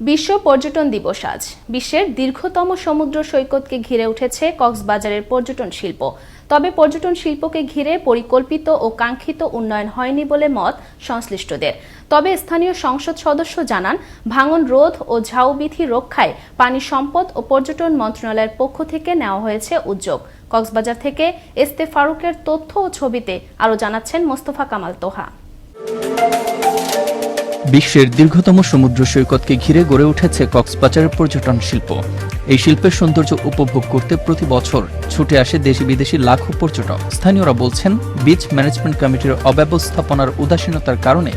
বিশ্ব পর্যটন দিবস আজ। বিশ্বের দীর্ঘতম সমুদ্র সৈকতকে ঘিরে উঠেছে কক্সবাজারের পর্যটন শিল্প। তবে পর্যটন শিল্পকে ঘিরে পরিকল্পিত ও কাঙ্ক্ষিত উন্নয়ন হয়নি বলে মত সংশ্লিষ্টদের। তবে স্থানীয় সংসদ সদস্য জানান, ভাঙন রোধ ও ঝাউবিধি রক্ষায় পানি সম্পদ ও পর্যটন মন্ত্রণালয়ের পক্ষ থেকে নেওয়া হয়েছে উদ্যোগ। কক্সবাজার থেকে এস্তে ফারুকের তথ্য ও ছবিতে আরও জানাচ্ছেন মোস্তফা কামাল তোহা। বিশ্বের দীর্ঘতম সমুদ্র সৈকতকে ঘিরে গড়ে উঠেছে কক্সবাজারের পর্যটন শিল্প। এই শিল্পের সৌন্দর্য উপভোগ করতে প্রতি বছর ছুটে আসে দেশি বিদেশি লাখো পর্যটক। স্থানীয়রা বলছেন বিচ ম্যানেজমেন্ট কমিটির অব্যবস্থাপনার উদাসীনতার কারণে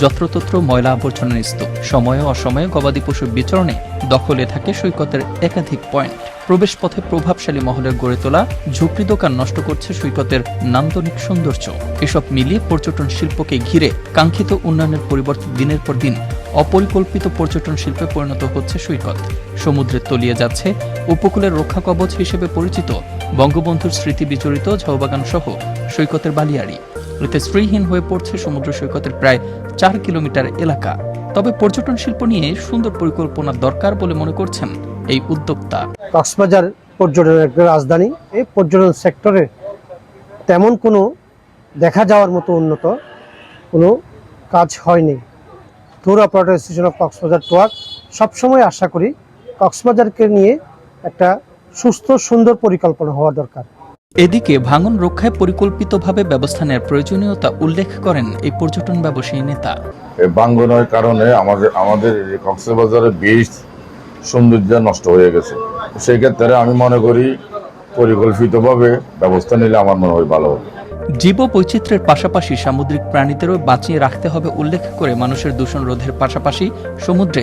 যত্রতত্র ময়লা আবর্জনার স্তূপ সময়ে অসময়ে গবাদি পশুর বিচরণে দখলে থাকে সৈকতের একাধিক পয়েন্ট। প্রবেশ পথে প্রভাবশালী মহলের গড়ে তোলা, ঝুপড়ি দোকান নষ্ট করছে সৈকতের নান্দনিক সৌন্দর্য। এসব মিলিয়ে পর্যটন শিল্পকে ঘিরে কাঙ্ক্ষিত উন্নয়নের পরিবর্তে দিনের পর দিন অপরিকল্পিত পর্যটন শিল্পে পরিণত হচ্ছে সৈকত। সমুদ্রে তলিয়ে যাচ্ছে উপকূলের রক্ষা কবচ হিসেবে পরিচিত বঙ্গবন্ধুর স্মৃতি বিচরিত ঝাউবাগান সহ সৈকতের বালিয়াড়ি। এতে শ্রীহীন হয়ে পড়ছে সমুদ্র সৈকতের প্রায় চার কিলোমিটার এলাকা। তবে পর্যটন শিল্প নিয়ে সুন্দর পরিকল্পনা দরকার বলে মনে করছেন এই উদ্যোক্তা। কক্সবাজার পর্যটনের একটা রাজধানী, এই পর্যটন সেক্টরে তেমন কোনো দেখা যাওয়ার মতো উন্নত কোনো কাজ হয়নি। Tour operator association of Cox's Bazar টোয়াক সবসময় আশা করি কক্সবাজারকে নিয়ে একটা সুস্থ, সুন্দর পরিকল্পনা হওয়া দরকার। এদিকে ভাঙন রক্ষায় পরিকল্পিতভাবে ব্যবস্থা নেওয়ার প্রয়োজনীয়তা উল্লেখ করেন এই পর্যটন ব্যবসায়ী নেতা। এই বাঙ্গনের কারণে আমাদের আমাদের এই কক্সবাজারের বীজ সৌন্দর্য নষ্ট হয়ে গেছে। সেই ক্ষেত্রে আমি মনে করি পরিকল্পিতভাবে ব্যবস্থা নিলে আমার মনে হয় ভালো হবে। জীব বৈচিত্র্যের পাশাপাশি সামুদ্রিক প্রাণীদেরও বাঁচিয়ে রাখতে হবে উল্লেখ করে মানুষের দূষণ রোধের পাশাপাশি সমুদ্রে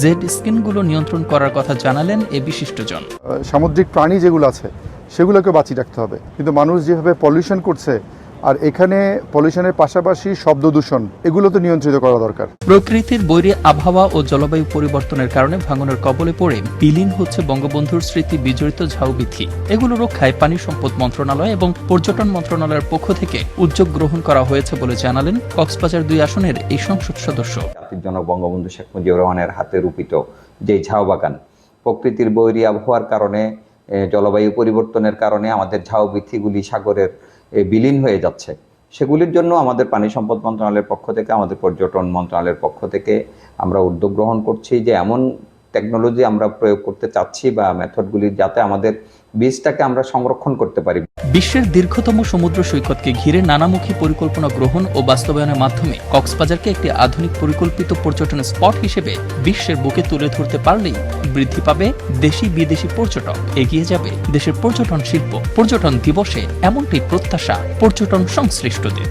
জেড স্কিনগুলো নিয়ন্ত্রণ করার কথা জানালেন এ বিশিষ্টজন। সামুদ্রিক প্রাণী যেগুলো আছে সেগুলোকে বাঁচিয়ে রাখতে হবে। কিন্তু মানুষ যেভাবে পলিউশন করছে আর এখানে পলিউশনের পাশাপাশি শব্দ দূষণ এগুলো তো নিয়ন্ত্রিত করা দরকার। প্রকৃতির বৈরী আবহাওয়া ও জলবায়ু পরিবর্তনের কারণে ভাঙনের কবলে পড়ে বিলীন হচ্ছে বঙ্গবন্ধুর স্মৃতি বিজড়িত ঝাউবিথি এগুলো রক্ষায় পানি সম্পদ মন্ত্রণালয় এবং পর্যটন মন্ত্রণালয়ের পক্ষ থেকে উদ্যোগ গ্রহণ করা হয়েছে বলে জানালেন কক্সবাজার দুই আসনের এই সংসদ সদস্য। জনক বঙ্গবন্ধু শেখ মুজিবুর রহমানের হাতে রূপিত যে ঝাউ বাগান প্রকৃতির বৈরী আবহাওয়ার কারণে জলবায়ু পরিবর্তনের কারণে আমাদের ঝাউ বৃক্ষিগুলি সাগরের বিলীন হয়ে যাচ্ছে। সেগুলির জন্য আমাদের পানি সম্পদ মন্ত্রণালয়ের পক্ষ থেকে, আমাদের পর্যটন মন্ত্রণালয়ের পক্ষ থেকে আমরা উদ্যোগ গ্রহণ করছি যে এমন টেকনোলজি আমরা প্রয়োগ করতে চাচ্ছি বা মেথডগুলি যাতে আমাদের বীজটাকে আমরা সংরক্ষণ করতে পারি। বিশ্বের দীর্ঘতম সমুদ্র সৈকতকে ঘিরে নানামুখী পরিকল্পনা গ্রহণ ও বাস্তবায়নের মাধ্যমে কক্সবাজারকে একটি আধুনিক পরিকল্পিত পর্যটন স্পট হিসেবে বিশ্বের বুকে তুলে ধরতে পারলেই বৃদ্ধি পাবে দেশি বিদেশি পর্যটক। এগিয়ে যাবে দেশের পর্যটন শিল্প, পর্যটন দিবসে এমনটাই প্রত্যাশা পর্যটন সংশ্লিষ্টদের।